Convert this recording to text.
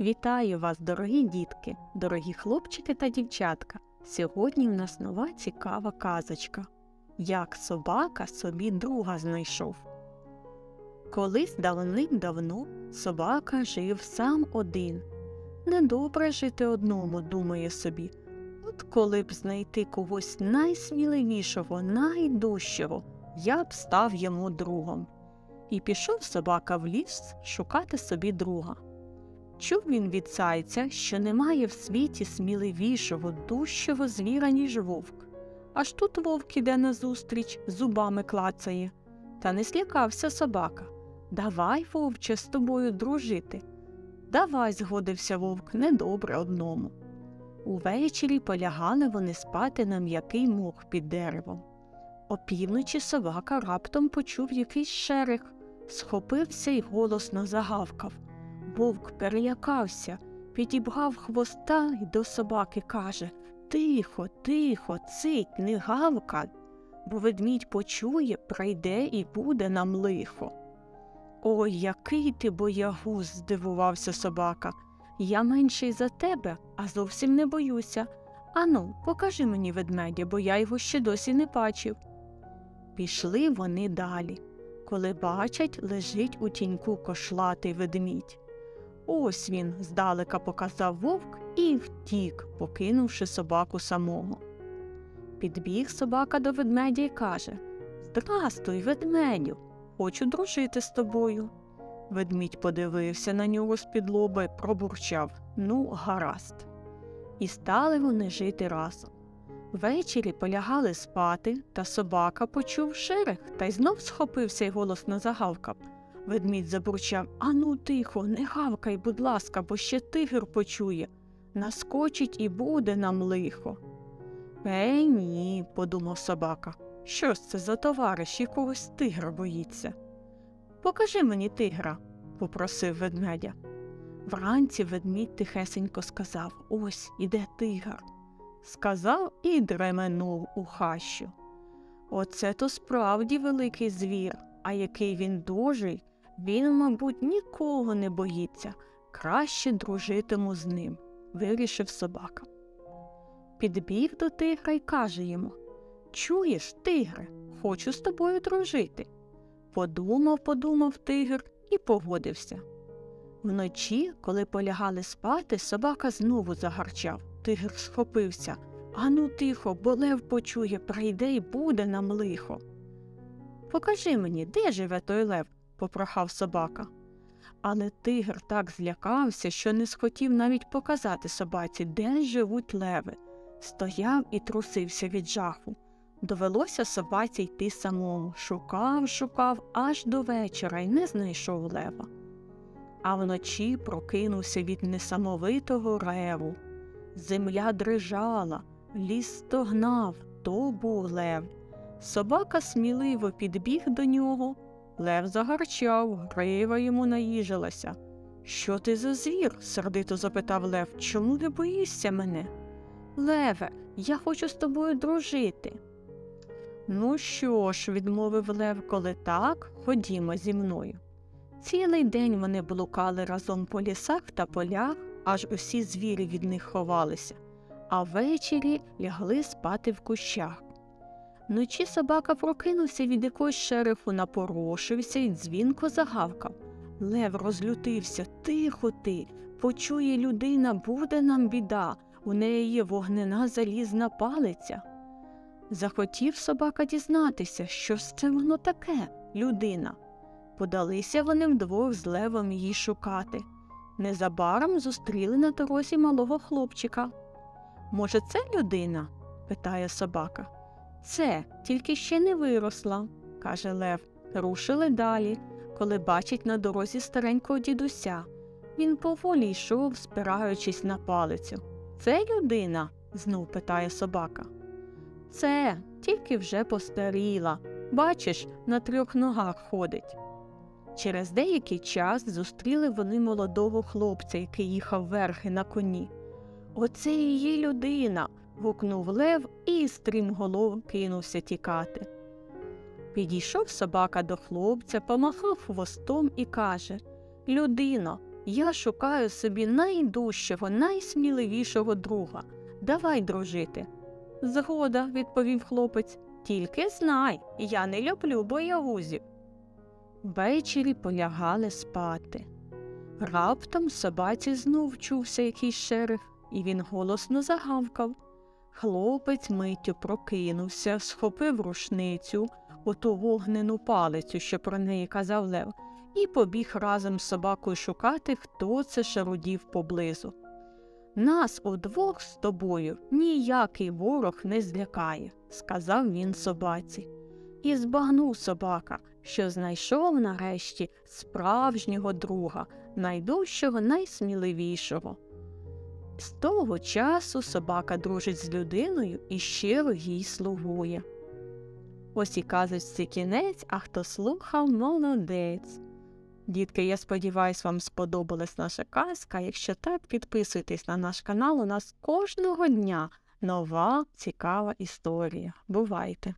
Вітаю вас, дорогі дітки, дорогі хлопчики та дівчатка. Сьогодні в нас нова цікава казочка. Як собака собі друга знайшов. Колись давним-давно собака жив сам один. Недобре жити одному, думає собі. От коли б знайти когось найсміливішого, найдужчого, я б став йому другом. І пішов собака в ліс шукати собі друга. Чув він від зайця, що немає в світі сміливішого, дужчого звіра, ніж вовк. Аж тут вовк іде назустріч, зубами клацає. Та не злякався собака. Давай, вовче, з тобою дружити. Давай, згодився вовк, недобре одному. Увечері полягали вони спати на м'який мох під деревом. Опівночі собака раптом почув якийсь шерех, схопився й голосно загавкав. Вовк перелякався, підібгав хвоста й до собаки каже Тихо, тихо, цить, не гавкай, бо ведмідь почує, прийде і буде нам лихо. Ой, який ти боягуз, здивувався собака. Я менший за тебе, а зовсім не боюся. Ану, покажи мені ведмедя, бо я його ще досі не бачив. Пішли вони далі. Коли бачать, лежить у тіньку кошлатий ведмідь. Ось він, здалека показав вовк і втік, покинувши собаку самого. Підбіг собака до ведмедя і каже Здрастуй, ведмедю, хочу дружити з тобою. Ведмідь подивився на нього лоба й пробурчав Ну, гаразд. І стали вони жити разом. Ввечері полягали спати, та собака почув шерех та й знов схопився й голосно загавкав. Ведмідь забурчав Ану, тихо, не гавкай, будь ласка, бо ще тигр почує. Наскочить і буде нам лихо. Ей ні, подумав собака. Що ж це за товариш, якогось тигра боїться? Покажи мені тигра, попросив ведмедя. Вранці ведмідь тихесенько сказав Ось іде тигр. Сказав і дременув у хащу. Оце то справді великий звір, а який він дужий, він, мабуть, нікого не боїться, краще дружитиму з ним, вирішив собака. Підбіг до тигра й каже йому Чуєш, тигре, хочу з тобою дружити. Подумав, подумав тигр і погодився. Вночі, коли полягали спати, собака знову загарчав. Тигр схопився. Ану, тихо, бо лев почує, прийде й буде нам лихо. Покажи мені, де живе той лев, попрохав собака. Але тигр так злякався, що не схотів навіть показати собаці, де живуть леви. Стояв і трусився від жаху. Довелося собаці йти самому. Шукав, шукав аж до вечора й не знайшов лева. А вночі прокинувся від несамовитого реву. Земля дрижала, ліс стогнав, то був лев. Собака сміливо підбіг до нього. Лев загарчав, грива йому наїжилася. Що ти за звір? сердито запитав Лев. Чому не боїшся мене? Леве, я хочу з тобою дружити. Ну що ж, відмовив Лев, коли так, ходімо зі мною. Цілий день вони блукали разом по лісах та полях, аж усі звірі від них ховалися, а ввечері лягли спати в кущах. Вночі собака прокинувся від якогось шерифу, напорошився і дзвінко загавкав. Лев розлютився Тихо ти, почує людина, буде нам біда, у неї є вогнена залізна палиця. Захотів собака дізнатися, що ж це воно таке, людина. Подалися вони вдвох з левом її шукати. Незабаром зустріли на дорозі малого хлопчика. Може, це людина? питає собака. Це тільки ще не виросла, каже Лев. Рушили далі, коли бачить на дорозі старенького дідуся. Він поволі йшов, спираючись на палицю. Це людина? знов питає собака. Це тільки вже постаріла. Бачиш, на трьох ногах ходить. Через деякий час зустріли вони молодого хлопця, який їхав верхи на коні. Оце є людина. гукнув Лев і стрімголов кинувся тікати. Підійшов собака до хлопця, помахав хвостом і каже Людино, Я шукаю собі найдужчого, найсміливішого друга. Давай дружити. Згода, відповів хлопець. Тільки знай, я не люблю боягузів. Ввечері полягали спати. Раптом собаці знов чувся якийсь шериф, і він голосно загавкав. Хлопець миттю прокинувся, схопив рушницю, оту вогнену палицю, що про неї казав Лев, і побіг разом з собакою шукати, хто це шарудів поблизу. Нас удвох з тобою ніякий ворог не злякає, сказав він собаці. І збагнув собака, що знайшов нарешті справжнього друга, найдужчого, найсміливішого. З того часу собака дружить з людиною і щиро їй слугує. Ось і казочці кінець, а хто слухав, молодець. Дітки, я сподіваюся, вам сподобалась наша казка. Якщо так, підписуйтесь на наш канал. У нас кожного дня нова цікава історія. Бувайте!